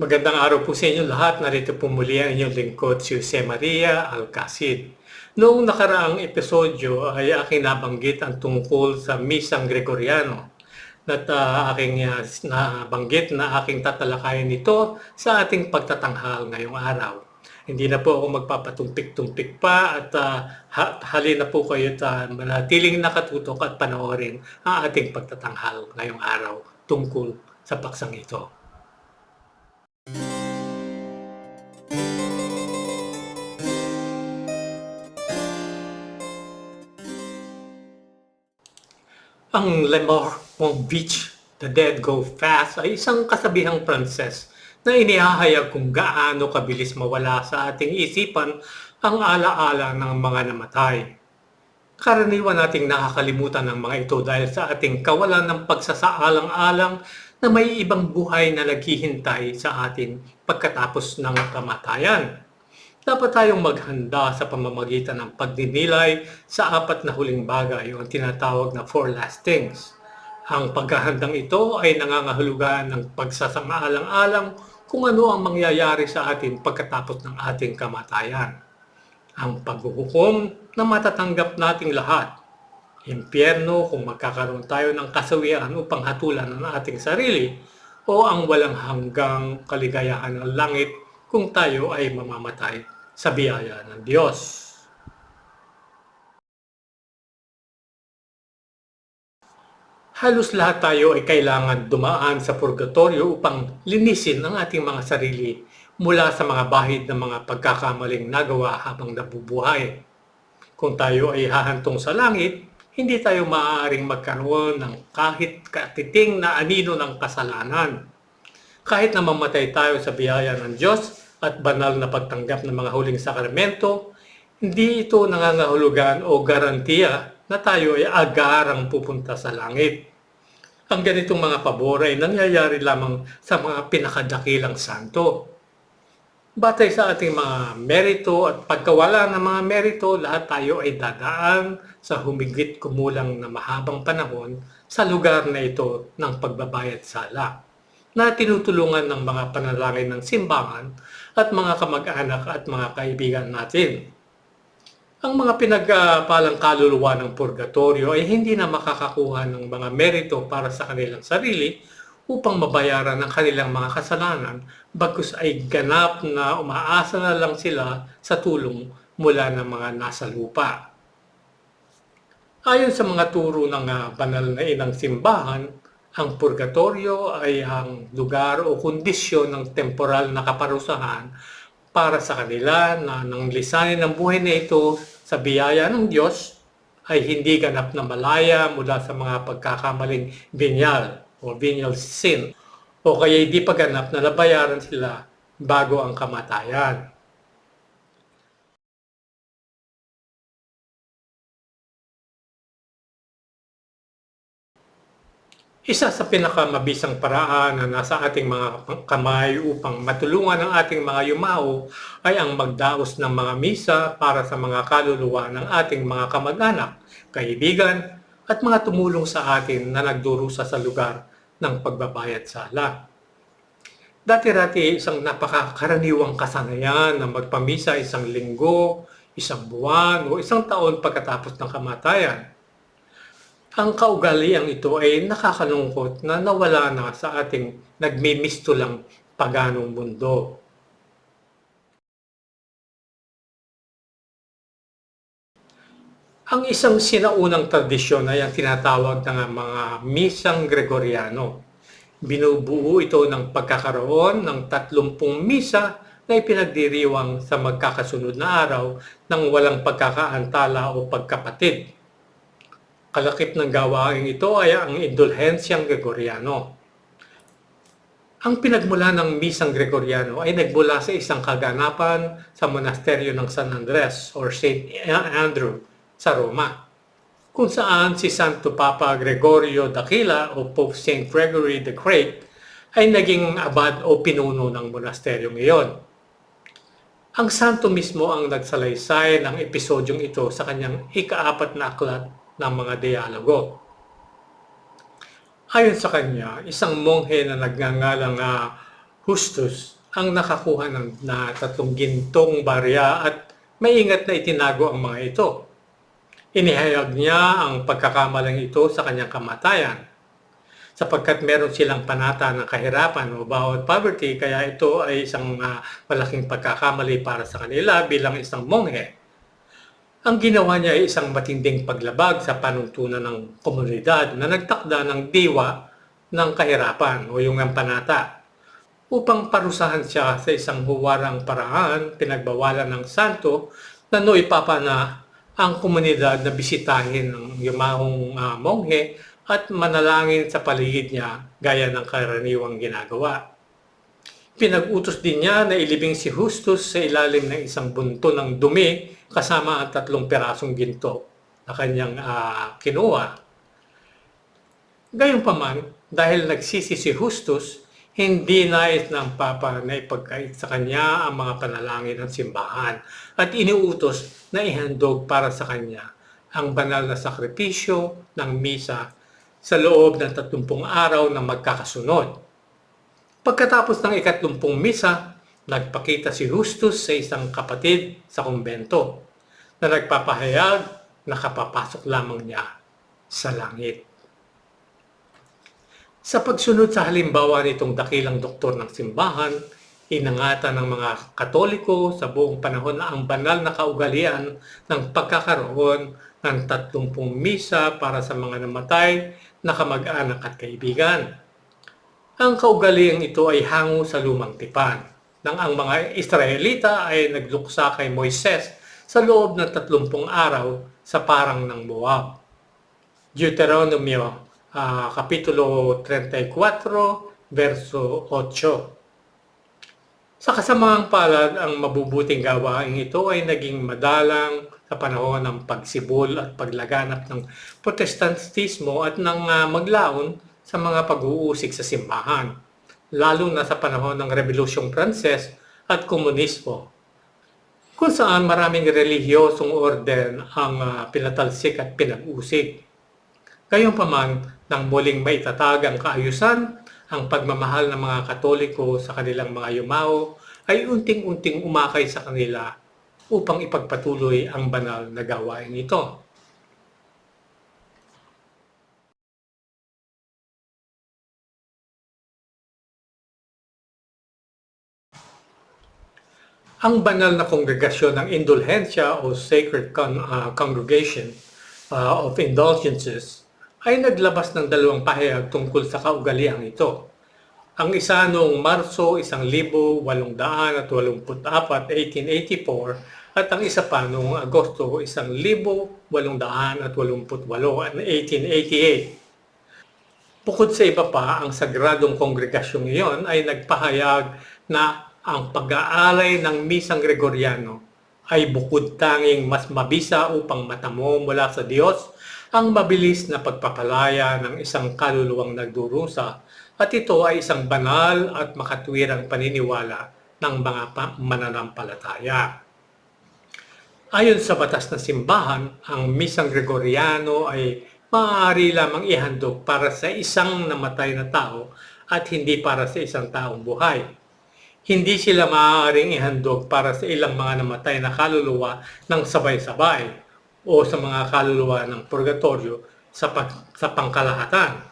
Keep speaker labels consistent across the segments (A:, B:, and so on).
A: Magandang araw po sa inyo lahat. Narito po muli ang inyong lingkod si Jose Maria Alcacid. Noong nakaraang episodyo ay aking nabanggit ang tungkol sa Misang Gregoriano at ah, aking ah, nabanggit na aking tatalakayin ito sa ating pagtatanghal ngayong araw. Hindi na po ako magpapatumpik-tumpik pa at ah, ha- halina po kayo at ah, manatiling nakatutok at panoorin ang ating pagtatanghal ngayong araw tungkol sa paksang ito. Ang Le Mort on Beach, The Dead Go Fast ay isang kasabihang Pranses na inihahayag kung gaano kabilis mawala sa ating isipan ang alaala ng mga namatay. Karaniwan nating nakakalimutan ng mga ito dahil sa ating kawalan ng pagsasaalang-alang na may ibang buhay na naghihintay sa atin pagkatapos ng kamatayan. Dapat tayong maghanda sa pamamagitan ng pagdinilay sa apat na huling bagay o ang tinatawag na four last things. Ang paghahandang ito ay nangangahulugan ng pagsasang-alang-alang kung ano ang mangyayari sa atin pagkatapos ng ating kamatayan. Ang paghuhukom na matatanggap nating lahat. Impyerno kung magkakaroon tayo ng kasawian upang hatulan ang ating sarili o ang walang hanggang kaligayahan ng langit kung tayo ay mamamatay sa biyaya ng Diyos. Halos lahat tayo ay kailangan dumaan sa purgatorio upang linisin ang ating mga sarili mula sa mga bahid ng mga pagkakamaling nagawa habang nabubuhay. Kung tayo ay hahantong sa langit, hindi tayo maaaring magkaroon ng kahit katiting na anino ng kasalanan. Kahit na mamatay tayo sa biyaya ng Diyos at banal na pagtanggap ng mga huling sakramento, hindi ito nangangahulugan o garantiya na tayo ay agarang pupunta sa langit. Ang ganitong mga pabor ay nangyayari lamang sa mga pinakadakilang santo. Batay sa ating mga merito at pagkawala ng mga merito, lahat tayo ay dadaan sa humigit kumulang na mahabang panahon sa lugar na ito ng pagbabayad sala na tinutulungan ng mga panalangin ng simbahan at mga kamag-anak at mga kaibigan natin. Ang mga pinagpalang kaluluwa ng purgatorio ay hindi na makakakuha ng mga merito para sa kanilang sarili upang mabayaran ang kanilang mga kasalanan bagkus ay ganap na umaasa na lang sila sa tulong mula ng mga nasa lupa. Ayon sa mga turo ng ah, banal na inang simbahan, ang purgatorio ay ang lugar o kondisyon ng temporal na kaparusahan para sa kanila na nang lisanin ang buhay na ito sa biyaya ng Diyos ay hindi ganap na malaya mula sa mga pagkakamaling binyal o venial sin o kaya hindi pa ganap na nabayaran sila bago ang kamatayan. Isa sa pinakamabisang paraan na nasa ating mga kamay upang matulungan ang ating mga yumao ay ang magdaos ng mga misa para sa mga kaluluwa ng ating mga kamag-anak, kaibigan at mga tumulong sa atin na nagdurusa sa lugar ng pagbabayad sala. Dati-rati isang napakakaraniwang kasanayan na magpamisa isang linggo, isang buwan o isang taon pagkatapos ng kamatayan. Ang kaugaliang ito ay nakakalungkot na nawala na sa ating nagmimisto lang paganong mundo. Ang isang sinaunang tradisyon ay ang tinatawag ng mga misang Gregoriano. Binubuo ito ng pagkakaroon ng 30 misa na ipinagdiriwang sa magkakasunod na araw ng walang pagkakaantala o pagkapatid. Kalakip ng gawain ito ay ang Indulhensyang Gregoriano. Ang pinagmula ng Misang Gregoriano ay nagmula sa isang kaganapan sa monasteryo ng San Andres or St. Andrew sa Roma, kung saan si Santo Papa Gregorio D'Aquila o Pope St. Gregory the Great ay naging abad o pinuno ng monasteryong iyon. Ang santo mismo ang nagsalaysay ng episodyong ito sa kanyang ikaapat na aklat ng mga dialogo. Ayon sa kanya, isang monghe na nagngangalang uh, Hustus ang nakakuha ng na tatlong gintong barya at maingat na itinago ang mga ito. Inihayag niya ang pagkakamalang ito sa kanyang kamatayan sapagkat meron silang panata ng kahirapan o bawat poverty kaya ito ay isang uh, malaking pagkakamali para sa kanila bilang isang monghe. Ang ginawa niya ay isang matinding paglabag sa panuntunan ng komunidad na nagtakda ng diwa ng kahirapan o yung panata upang parusahan siya sa isang huwarang paraan pinagbawalan ng santo na no ipapana ang komunidad na bisitahin ng yumahong uh, monghe at manalangin sa paligid niya gaya ng karaniwang ginagawa. Pinag-utos din niya na ilibing si Justus sa ilalim ng isang bunto ng dumi kasama ang tatlong perasong ginto na kanyang uh, kinuha. Gayunpaman, dahil nagsisi si Justus, hindi nais ng Papa na ipagkait sa kanya ang mga panalangin ng simbahan at iniutos na ihandog para sa kanya ang banal na sakripisyo ng misa sa loob ng 30 araw na magkakasunod. Pagkatapos ng ikatlumpong misa, nagpakita si Justus sa isang kapatid sa kumbento na nagpapahayag na kapapasok lamang niya sa langit. Sa pagsunod sa halimbawa nitong dakilang doktor ng simbahan, inangatan ng mga katoliko sa buong panahon na ang banal na kaugalian ng pagkakaroon ng 30 misa para sa mga namatay na kamag-anak at kaibigan. Ang kaugaliang ito ay hango sa lumang tipan nang ang mga Israelita ay nagluksa kay Moises sa loob ng 30 araw sa parang ng Moab. Deuteronomio uh, Kapitulo 34, verso 8. Sa kasamaang palad, ang mabubuting gawain ito ay naging madalang sa panahon ng pagsibol at paglaganap ng protestantismo at ng uh, maglaon sa mga pag-uusig sa simbahan, lalo na sa panahon ng Revolusyong Pranses at Komunismo, kung saan maraming relihiyosong orden ang uh, pinatalsik at pinag-usig. Gayunpaman, nang muling maitatag ang kaayusan, ang pagmamahal ng mga Katoliko sa kanilang mga yumao ay unting-unting umakay sa kanila upang ipagpatuloy ang banal na gawain ito. Ang banal na kongregasyon ng indulhensya o Sacred Con- uh, Congregation uh, of Indulgences ay naglabas ng dalawang pahayag tungkol sa kaugalian ito. Ang isa noong Marso 1884, 1884 at ang isa pa noong Agosto 1888 1888. Bukod sa iba pa, ang sagradong kongregasyong iyon ay nagpahayag na ang pag-aalay ng Misang Gregoriano ay bukod tanging mas mabisa upang matamo mula sa Diyos ang mabilis na pagpapalaya ng isang kaluluwang nagdurusa at ito ay isang banal at makatwirang paniniwala ng mga mananampalataya. Ayon sa batas ng simbahan, ang misang Gregoriano ay maaari lamang ihandog para sa isang namatay na tao at hindi para sa isang taong buhay. Hindi sila maaaring ihandog para sa ilang mga namatay na kaluluwa ng sabay-sabay o sa mga kaluluwa ng purgatorio sa, pag, sa pangkalahatan.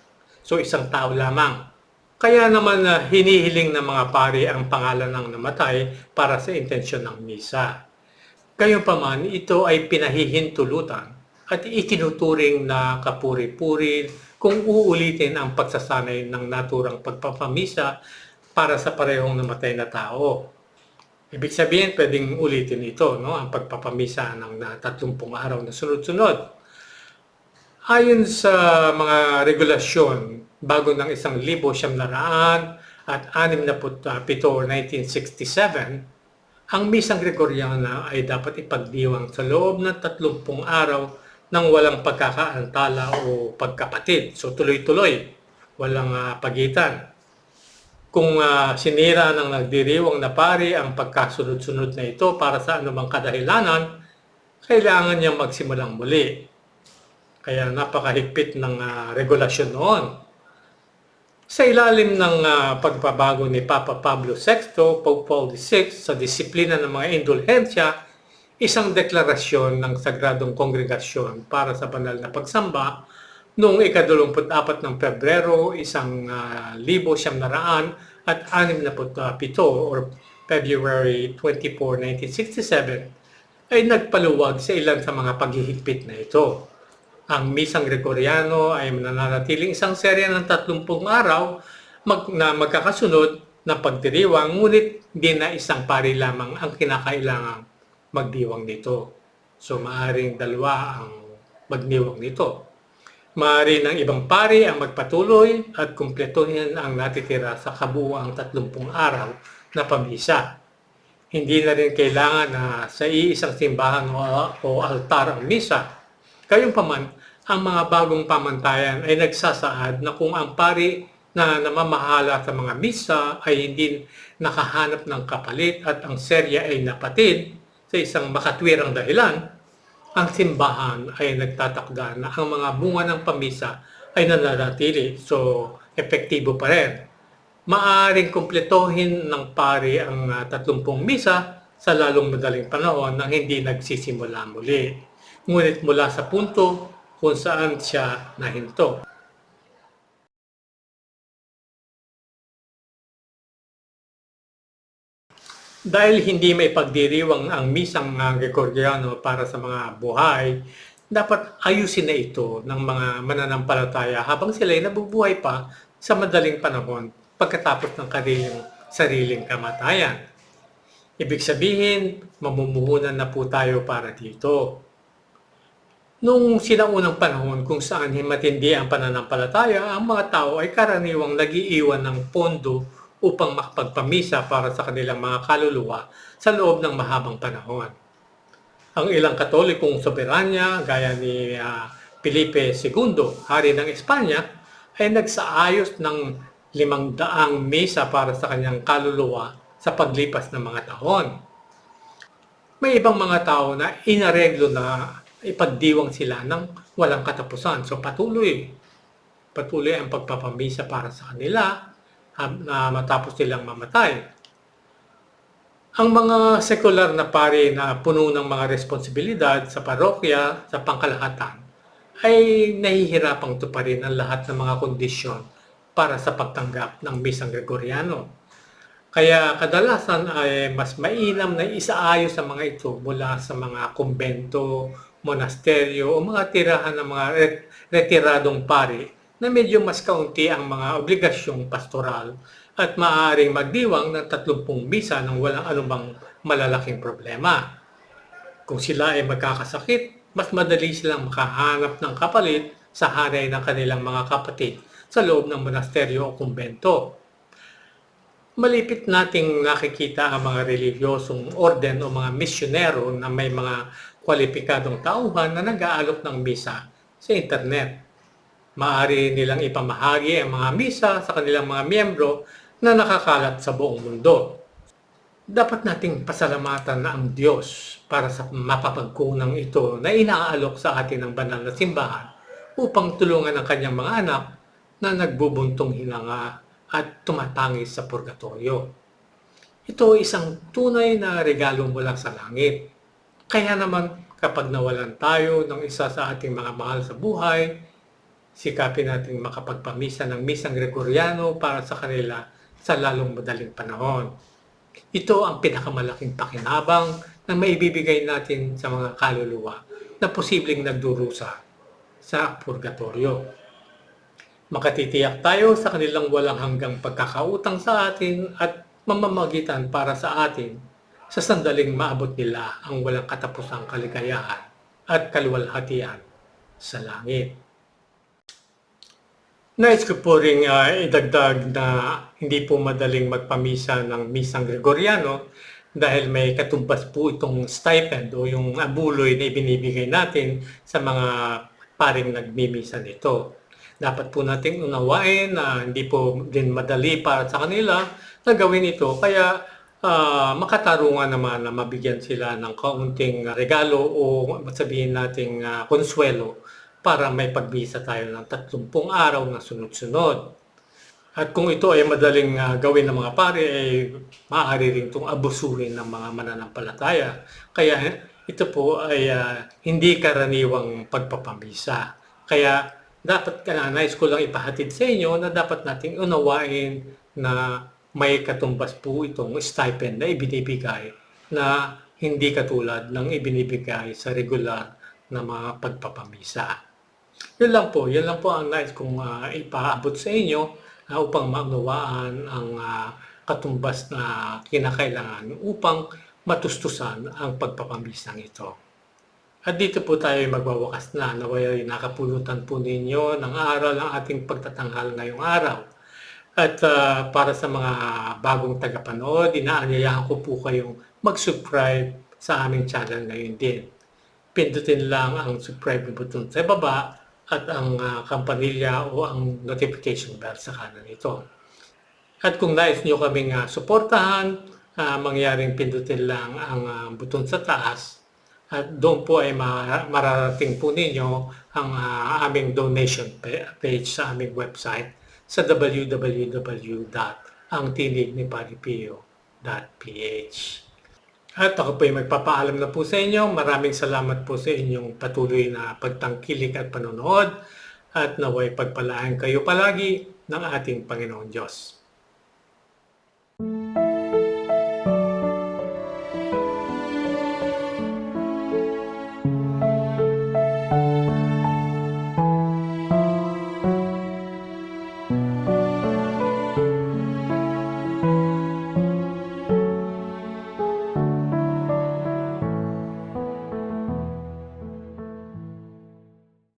A: So isang tao lamang. Kaya naman na uh, hinihiling ng mga pari ang pangalan ng namatay para sa intensyon ng misa. Gayunpaman, ito ay pinahihintulutan at itinuturing na kapuri-puri kung uulitin ang pagsasanay ng naturang pagpapamisa para sa parehong namatay na tao. Ibig sabihin, pwedeng ulitin ito, no? ang pagpapamisa ng na 30 araw na sunod-sunod. Ayon sa mga regulasyon, bago ng isang libo siyam naraan at 67 1967, ang misang Gregoriana ay dapat ipagdiwang sa loob ng 30 araw ng walang pagkakaantala o pagkapatid. So tuloy-tuloy, walang uh, pagitan. Kung uh, sinira ng nagdiriwang na pari ang pagkasunod-sunod na ito para sa anumang kadahilanan, kailangan niyang magsimulang muli. Kaya napakahigpit ng uh, regulasyon noon. Sa ilalim ng ah, pagbabago ni Papa Pablo VI, Pope Paul VI sa disiplina ng mga indulhensya, isang deklarasyon ng Sagradong Kongregasyon para sa banal na pagsamba noong ika-24 ng Pebrero, isang uh, libo siyam naraan at anim na pito or February 24, 1967 ay nagpaluwag sa ilan sa mga paghihigpit na ito. Ang Misang Gregoriano ay mananatiling isang serya ng 30 araw mag, na magkakasunod na pagdiriwang, ngunit hindi na isang pari lamang ang kinakailangang magdiwang nito. So maaring dalawa ang magdiwang nito. Maaari ng ibang pari ang magpatuloy at kumpletuhin ang natitira sa kabuuang 30 araw na pamisa. Hindi na rin kailangan na sa iisang simbahan o, altar ang misa. Gayunpaman, ang mga bagong pamantayan ay nagsasaad na kung ang pari na namamahala sa mga misa ay hindi nakahanap ng kapalit at ang serya ay napatid sa isang makatwirang dahilan, ang simbahan ay nagtatakda na ang mga bunga ng pamisa ay nananatili. So, epektibo pa rin. Maaring kumpletohin ng pari ang uh, 30 misa sa lalong madaling panahon nang hindi nagsisimula muli. Ngunit mula sa punto kung saan siya nahinto. Dahil hindi may pagdiriwang ang misang Gregoriano para sa mga buhay, dapat ayusin na ito ng mga mananampalataya habang sila ay nabubuhay pa sa madaling panahon pagkatapos ng kanilang sariling kamatayan. Ibig sabihin, mamumuhunan na po tayo para dito. Noong sinaunang panahon kung saan matindi ang pananampalataya, ang mga tao ay karaniwang nagiiwan ng pondo upang makapagpamisa para sa kanilang mga kaluluwa sa loob ng mahabang panahon. Ang ilang katolikong soberanya gaya ni uh, Felipe II, hari ng Espanya, ay nagsaayos ng limang daang misa para sa kanyang kaluluwa sa paglipas ng mga taon. May ibang mga tao na inareglo na ipagdiwang sila ng walang katapusan. So patuloy, patuloy ang pagpapamisa para sa kanila na matapos silang mamatay. Ang mga sekular na pari na puno ng mga responsibilidad sa parokya, sa pangkalahatan, ay nahihirapang tuparin ang lahat ng mga kondisyon para sa pagtanggap ng Misang Gregoriano. Kaya kadalasan ay mas mainam na isaayos ang mga ito mula sa mga kumbento, monasteryo o mga tirahan ng mga retiradong pari na medyo mas kaunti ang mga obligasyong pastoral at maaaring magdiwang ng 30 misa ng walang anumang malalaking problema. Kung sila ay magkakasakit, mas madali silang makahanap ng kapalit sa hanay ng kanilang mga kapatid sa loob ng monasteryo o kumbento. Malipit nating nakikita ang mga reliyosong orden o mga misyonero na may mga kwalipikadong tauhan na nag-aalok ng misa sa internet. Maaari nilang ipamahagi ang mga misa sa kanilang mga miyembro na nakakalat sa buong mundo. Dapat nating pasalamatan na ang Diyos para sa mapapagkunang ito na inaalok sa atin ng banal na simbahan upang tulungan ang kanyang mga anak na nagbubuntong hinanga at tumatangis sa purgatorio. Ito isang tunay na regalo mula sa langit kaya naman kapag nawalan tayo ng isa sa ating mga mahal sa buhay, sikapin natin makapagpamisa ng misang Gregoriano para sa kanila sa lalong madaling panahon. Ito ang pinakamalaking pakinabang na maibibigay natin sa mga kaluluwa na posibleng nagdurusa sa purgatorio. Makatitiyak tayo sa kanilang walang hanggang pagkakautang sa atin at mamamagitan para sa atin sa sandaling maabot nila ang walang katapusang kaligayahan at kaluwalhatian sa langit. Nais ko po rin uh, idagdag na hindi po madaling magpamisa ng misang Gregoriano dahil may katumbas po itong stipend o yung abuloy na ibinibigay natin sa mga paring nagmimisa nito. Dapat po nating unawain na hindi po din madali para sa kanila na gawin ito. Kaya uh, makatarungan naman na mabigyan sila ng kaunting regalo o sabihin nating uh, konsuelo para may pagbisa tayo ng 30 araw na sunod-sunod. At kung ito ay madaling ah, gawin ng mga pare, ay maaari rin itong abusuhin ng mga mananampalataya. Kaya ito po ay ah, hindi karaniwang pagpapamisa. Kaya dapat ka nais ko lang ipahatid sa inyo na dapat nating unawain na may katumbas po itong stipend na ibinibigay na hindi katulad ng ibinibigay sa regular na mga pagpapamisa. Yun lang po, yun lang po ang nais kong ah, ipaabot sa inyo ah, upang maunawaan ang ah, katumbas na kinakailangan upang matustusan ang pagpapamisang ito. At dito po tayo magwawakas na naway nakapulutan po ninyo ng aral ang ating pagtatanghal ngayong araw. At ah, para sa mga bagong tagapanood, inaanyayahan ko po kayong mag-subscribe sa aming channel ngayon din. Pindutin lang ang subscribe button sa baba at ang ah, kampanilya o ang notification bell sa kanan nito. At kung nais nyo kaming ah, suportahan, ah, mangyaring pindutin lang ang ah, buton sa taas at doon po ay ma- mararating po ninyo ang ah, aming donation pa- page sa aming website sa www.angtinigniparipio.ph At ako po ay magpapaalam na po sa inyo. Maraming salamat po sa inyong patuloy na pagtangkilik at panonood at naway pagpalaan kayo palagi ng ating Panginoon Diyos.